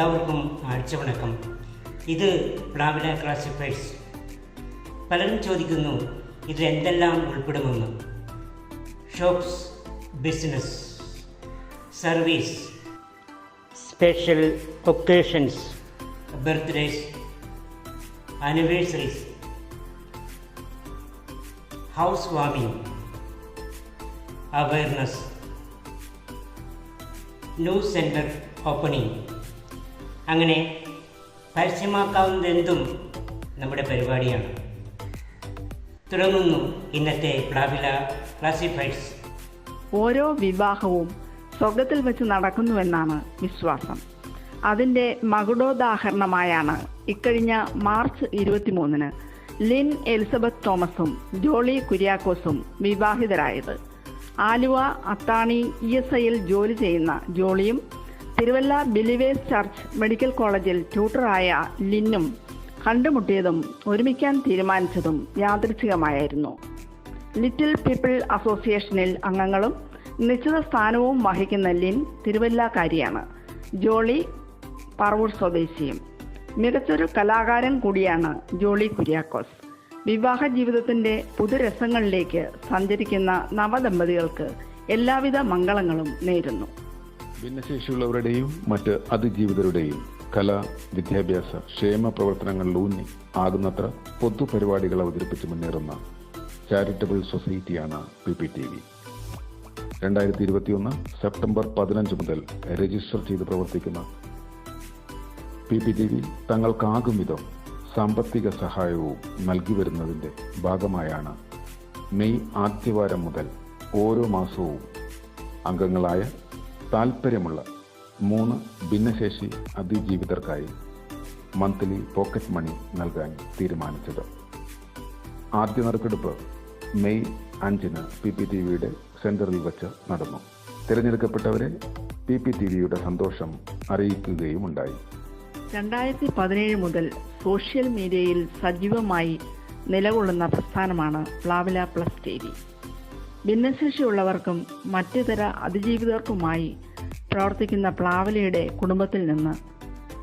എല്ലാവർക്കും ആഴ്ച വണക്കം. ഇത് പ്ലാവില ക്ലാസിഫൈഡ്സ് പലരും ചോദിക്കുന്നു ഇത് എന്തെല്ലാം ഉൾപ്പെടുമെന്ന്? Shops business service special occasions birthdays anniversaries house warming awareness news centre opening. അങ്ങനെ പരസ്യമാക്കാവുന്നതെന്തും നമ്മുടെ പരിപാടിയാണ്. തുടങ്ങുന്നു ഇന്നത്തെ പ്ലാവില ക്ലാസിഫൈഡ്സ് ഓരോ വിവാഹവും സ്വർഗത്തിൽ വെച്ച് നടക്കുന്നുവെന്നാണ് വിശ്വാസം. അതിന്റെ മകുടോദാഹരണമായാണ് ഇക്കഴിഞ്ഞ മാർച്ച് ഇരുപത്തിമൂന്നിന് ലിൻ എലിസബത്ത് തോമസും ജോളി കുര്യാക്കോസും വിവാഹിതരായത്. ആലുവ അത്താണി ഇ എസ് ഐയിൽ ജോലി ചെയ്യുന്ന ജോളിയും തിരുവല്ല ബിലിവേഴ്സ് ചർച്ച് മെഡിക്കൽ കോളേജിൽ ട്യൂട്ടറായ ലിന്നും കണ്ടുമുട്ടിയതും ഒരുമിക്കാൻ തീരുമാനിച്ചതും യാദൃച്ഛികമായിരുന്നു. ലിറ്റിൽ പീപ്പിൾ അസോസിയേഷനിൽ അംഗങ്ങളും നിശ്ചിത സ്ഥാനവും വഹിക്കുന്ന ലിൻ തിരുവല്ലക്കാരിയാണ്. ജോളി പറവൂർ സ്വദേശിയും. മികച്ചൊരു കലാകാരൻ കൂടിയാണ് ജോളി കുര്യാക്കോസ്. വിവാഹ ജീവിതത്തിന്റെ പുതുരസങ്ങളിലേക്ക് സഞ്ചരിക്കുന്ന നവദമ്പതികൾക്ക് എല്ലാവിധ മംഗളങ്ങളും നേരുന്നു. ഭിന്നശേഷിയുള്ളവരുടെയും മറ്റ് അതിജീവിതരുടെയും കല വിദ്യാഭ്യാസ ക്ഷേമ പ്രവർത്തനങ്ങളിലൂന്നി ആകുന്നത്ര പൊതുപരിപാടികൾ അവതരിപ്പിച്ച് മുന്നേറുന്ന ചാരിറ്റബിൾ സൊസൈറ്റിയാണ് പി പി ടി വി. രണ്ടായിരത്തി ഇരുപത്തിയൊന്ന് സെപ്റ്റംബർ പതിനഞ്ച് മുതൽ രജിസ്റ്റർ ചെയ്ത് പ്രവർത്തിക്കുന്ന പി പി ടി വി തങ്ങൾക്കാകും വിധം സാമ്പത്തിക സഹായവും നൽകി വരുന്നതിന്റെ ഭാഗമായാണ് മെയ് ആദ്യവാരം മുതൽ ഓരോ മാസവും അംഗങ്ങളായ താൽപ്പര്യമുള്ള മൂന്ന് ഭിന്നശേഷി അതിജീവിതർക്കായി മന്ത്ലി പോക്കറ്റ് മണി നൽകാൻ തീരുമാനിച്ചത്. ആദ്യ നറുക്കെടുപ്പ് മെയ് അഞ്ചിന് പി പി ടി വിയുടെ സെന്ററിൽ വെച്ച് നടന്നു. തിരഞ്ഞെടുക്കപ്പെട്ടവരെ പി പി ടി വിയുടെ സന്തോഷം അറിയിക്കുകയുമുണ്ടായി. രണ്ടായിരത്തി പതിനേഴ് മുതൽ സോഷ്യൽ മീഡിയയിൽ സജീവമായി നിലകൊള്ളുന്ന പ്രസ്ഥാനമാണ് പ്ലാവില പ്ലസ് ടി വി. ഭിന്നശേഷിയുള്ളവർക്കും മറ്റു തര അതിജീവിതർക്കുമായി പ്രവർത്തിക്കുന്ന പ്ലാവലിയുടെ കുടുംബത്തിൽ നിന്ന്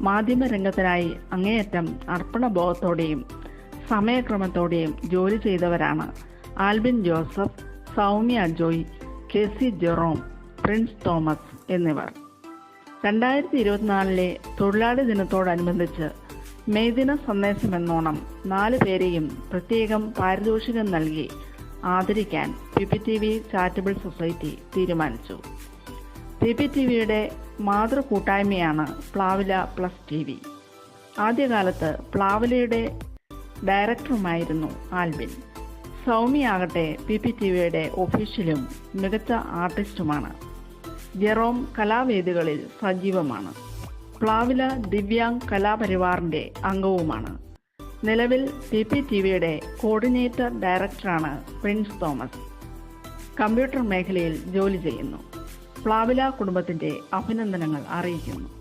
മാധ്യമരംഗത്തിനായി അങ്ങേയറ്റം അർപ്പണബോധത്തോടെയും സമയക്രമത്തോടെയും ജോലി ചെയ്തവരാണ് Albin Joseph Soumya Joy KC Jerome Prince Thomas എന്നിവർ. രണ്ടായിരത്തി ഇരുപത്തിനാലിലെ തൊഴിലാളി ദിനത്തോടനുബന്ധിച്ച് മെയ്ദിന സന്ദേശമെന്നോണം നാല് പേരെയും പ്രത്യേകം പാരിതോഷികം നൽകി ആദരിക്കാൻ P P T V charitable society തീരുമാനിച്ചു. പി പി ടി വിയുടെ മാതൃ കൂട്ടായ്മയാണ് പ്ലാവില പ്ലസ് ടി വി ആദ്യകാലത്ത് പ്ലാവിലയുടെ ഡയറക്ടറുമായിരുന്നു ആൽബിൻ സൗമ്യയാകട്ടെ പി പി ടി വിയുടെ ഒഫീഷ്യലും മികച്ച ആർട്ടിസ്റ്റുമാണ്. ജെറോം കലാവേദികളിൽ സജീവമാണ്. പ്ലാവില ദിവ്യാങ് കലാപരിവാറിന്റെ അംഗവുമാണ്. നിലവിൽ പി പി ടി വിയുടെ കോർഡിനേറ്റർ ഡയറക്ടറാണ് പ്രിൻസ് തോമസ്. കമ്പ്യൂട്ടർ മേഖലയിൽ ജോലി ചെയ്യുന്നു. പ്ലാവില കുടുംബത്തിന്റെ അഭിനന്ദനങ്ങൾ അറിയിക്കുന്നു.